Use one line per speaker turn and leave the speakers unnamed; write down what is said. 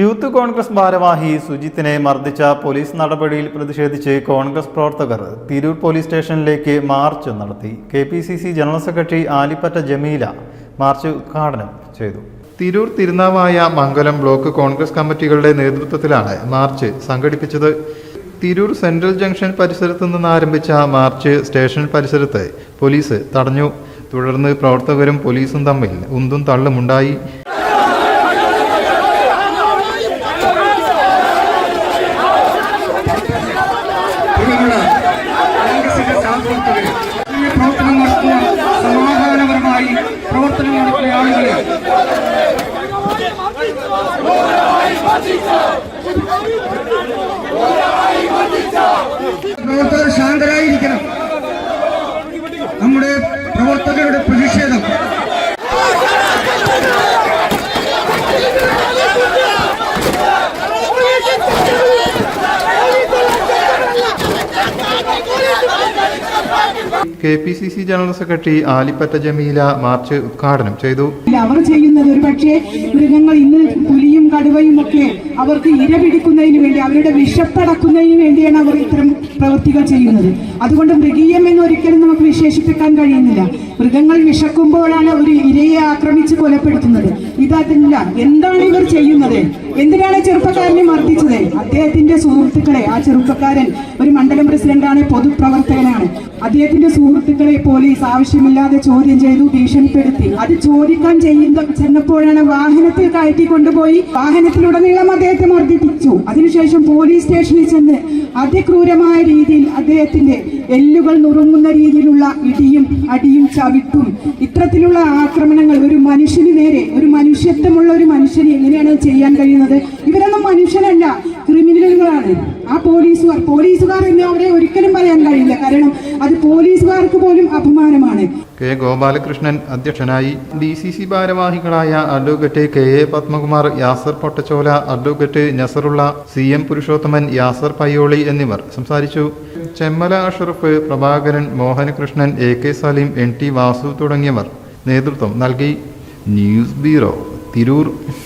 Youth Congress ഭാരവാഹി സുജിത്തിനെ മർദ്ദിച്ച police നടപടിയിൽ പ്രതിഷേധിച്ച് കോൺഗ്രസ് പ്രവർത്തകർ തിരൂർ പോലീസ് സ്റ്റേഷനിലേക്ക് മാർച്ച് നടത്തി. K P C C general secretary Alippatta Jameela march ഉദ്ഘാടനം ചെയ്തു. തിരൂർ തിരുനാവായ മംഗലം ബ്ലോക്ക് കോൺഗ്രസ് കമ്മിറ്റികളുടെ നേതൃത്വത്തിലാണ് മാർച്ച് സംഘടിപ്പിച്ചത്. തിരൂർ സെൻട്രൽ ജംഗ്ഷൻ പരിസരത്ത് നിന്ന് ആരംഭിച്ച മാർച്ച് സ്റ്റേഷൻ പരിസരത്ത് പോലീസ് തടഞ്ഞു. തുടർന്ന് പ്രവർത്തകരും പോലീസും തമ്മിൽ ഉന്തും തള്ളുമുണ്ടായി
തുടർന്ന് സ്ഥാനാർത്ഥികൾ ഈ പ്രവർത്തനം നടത്തുന്ന സമാധാനപരമായി പ്രവർത്തനം നടത്തുന്ന ആളുകളെ
K P C C general secretary Alippatta Jameela march ഉദ്ഘാടനം ചെയ്തു.
അവർ ചെയ്യുന്നത് ഒരു പക്ഷേ മൃഗങ്ങൾ ഇന്ന് പുലിയും കടുവയും ഒക്കെ അവർക്ക് ഇര പിടിക്കുന്നതിന് വേണ്ടി അവരുടെ വിഷപ്പടക്കുന്നതിന് വേണ്ടിയാണ് അവർ ഇത്തരം പ്രവൃത്തികൾ ചെയ്യുന്നത്. അതുകൊണ്ട് മൃഗീയം എന്ന് ഒരിക്കലും നമുക്ക് വിശേഷിപ്പിക്കാൻ കഴിയുന്നില്ല. മൃഗങ്ങൾ വിശക്കുമ്പോഴാണ് ഒരു ഇരയെ ആക്രമിച്ച് കൊലപ്പെടുത്തുന്നത്. ഇതല്ല എന്താണ് ഇവർ ചെയ്യുന്നത്? എന്തിനാണ് ചെറുപ്പക്കാരനെ മർദ്ദിച്ചത്? അദ്ദേഹത്തിന്റെ സുഹൃത്തുക്കളെ ആ ചെറുപ്പക്കാരൻ ഒരു മണ്ഡലം പ്രസിഡന്റാണ് പൊതുപ്രവർത്തകനാണ്. അദ്ദേഹത്തിന്റെ സുഹൃത്തുക്കളെ പോലീസ് ആവശ്യമില്ലാതെ ചോദ്യം ചെയ്തു ഭീഷണിപ്പെടുത്തി. അത് ചോദിക്കാൻ ചെയ്യുന്ന ചെന്നപ്പോഴാണ് വാഹനത്തിൽ കയറ്റി കൊണ്ടുപോയി. വാഹനത്തിലുടനീളം അദ്ദേഹത്തെ മർദ്ദിപ്പിച്ചു. അതിനുശേഷം പോലീസ് സ്റ്റേഷനിൽ ചെന്ന് അതിക്രൂരമായ രീതിയിൽ അദ്ദേഹത്തിന്റെ എല്ലുകൾ നുറുങ്ങുന്ന രീതിയിലുള്ള ഇടിയും അടിയും ചവിട്ടും ഇത്തരത്തിലുള്ള ആക്രമണങ്ങൾ ഒരു മനുഷ്യന് നേരെ ഒരു മനുഷ്യത്വമുള്ള ഒരു മനുഷ്യന് എങ്ങനെയാണ് ചെയ്യാൻ കഴിയുന്നത്? ഇവരൊന്നും മനുഷ്യനല്ല ക്രിമിനലുകളാണ്. ആ പോലീസുകാർ പോലീസുകാർ എന്ന് അവരെ ഒരിക്കലും പറയാൻ കഴിയില്ല. കാരണം അത് പോലീസുകാർക്ക് പോലും അപമാനമാണ്.
കെ. ഗോപാലകൃഷ്ണൻ അധ്യക്ഷനായി ഡി സി സി ഭാരവാഹികളായ advocate K. A. Padmakumar Yasar Pottachola advocate Nasarulla C. M. Purushothaman Yasar Payyoli എന്നിവർ സംസാരിച്ചു. Chemmala Ashraf Prabhakaran Mohanakrishnan A. K. Saleem N. T. Vasu തുടങ്ങിയവർ നേതൃത്വം നൽകി. News bureau Tirur.